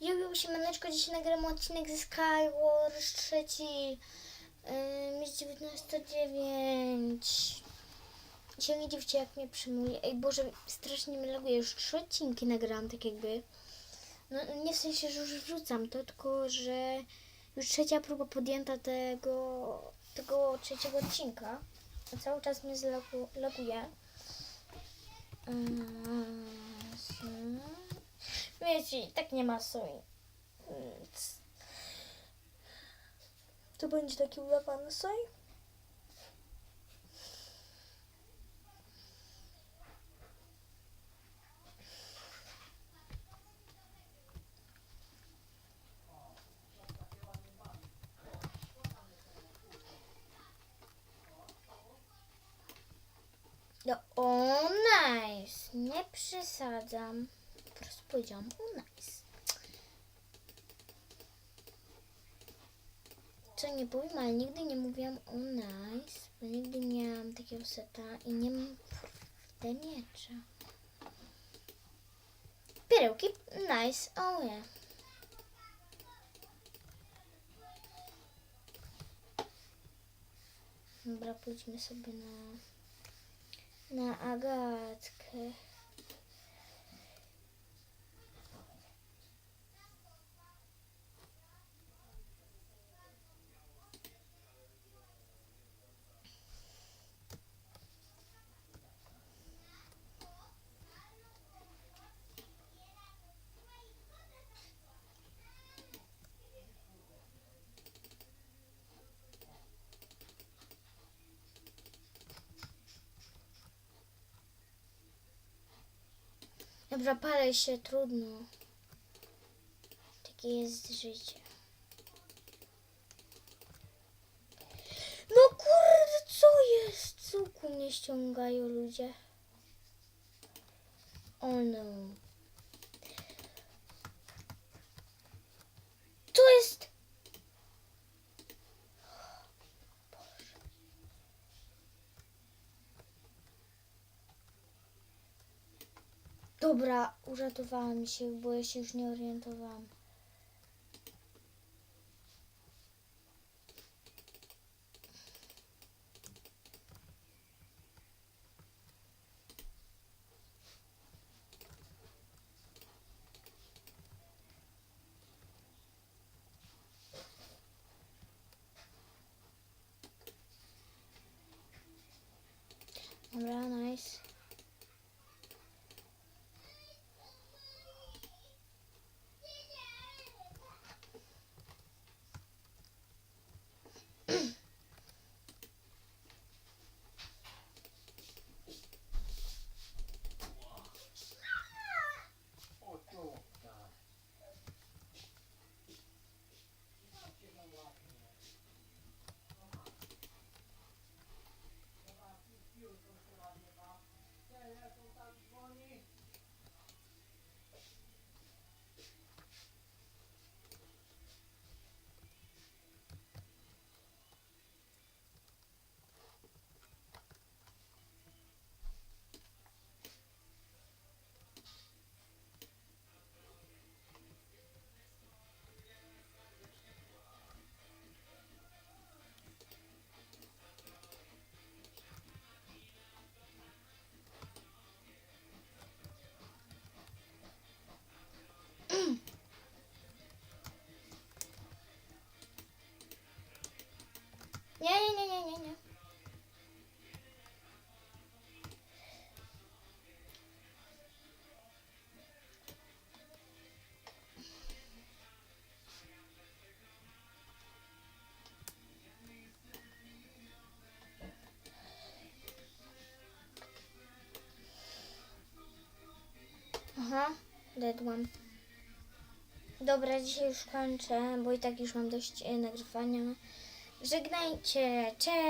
Juju, siemaneczko, dzisiaj nagram odcinek ze Skywars trzeci. Yy, jest 19.09. Się nie dziwcie, jak mnie przyjmuje. Ej, Boże, strasznie mnie laguje. Już trzy odcinki nagrałam, tak jakby. No, nie w sensie, że już wrzucam to, tylko, że już trzecia próba podjęta tego, tego trzeciego odcinka. Cały czas mnie zlagu- laguje. Yy, Wiecie, i tak nie ma soi. Więc... To będzie taki ulepany soj? No, o, nice. Nie przesadzam. Powiedziałam o, nice. Co nie powiem, ale nigdy nie mówiłam o nice, bo nigdy nie miałam takiego seta i nie mam miecza. Perełki, nice, oh yeah. Dobra, pójdźmy sobie na na Agatkę. Dobra, palę się, trudno. Takie jest życie. No kurde, co jest? Cuku nie ściągają ludzie. O no. Co jest? Dobra, uratowałam się, bo ja się już nie orientowałam. Dobra, nice. Nie, nie, nie, nie, nie. Aha, deadłam. Dobra, dzisiaj już kończę, bo i tak już mam dość e, nagrywania. Żegnajcie, cześć!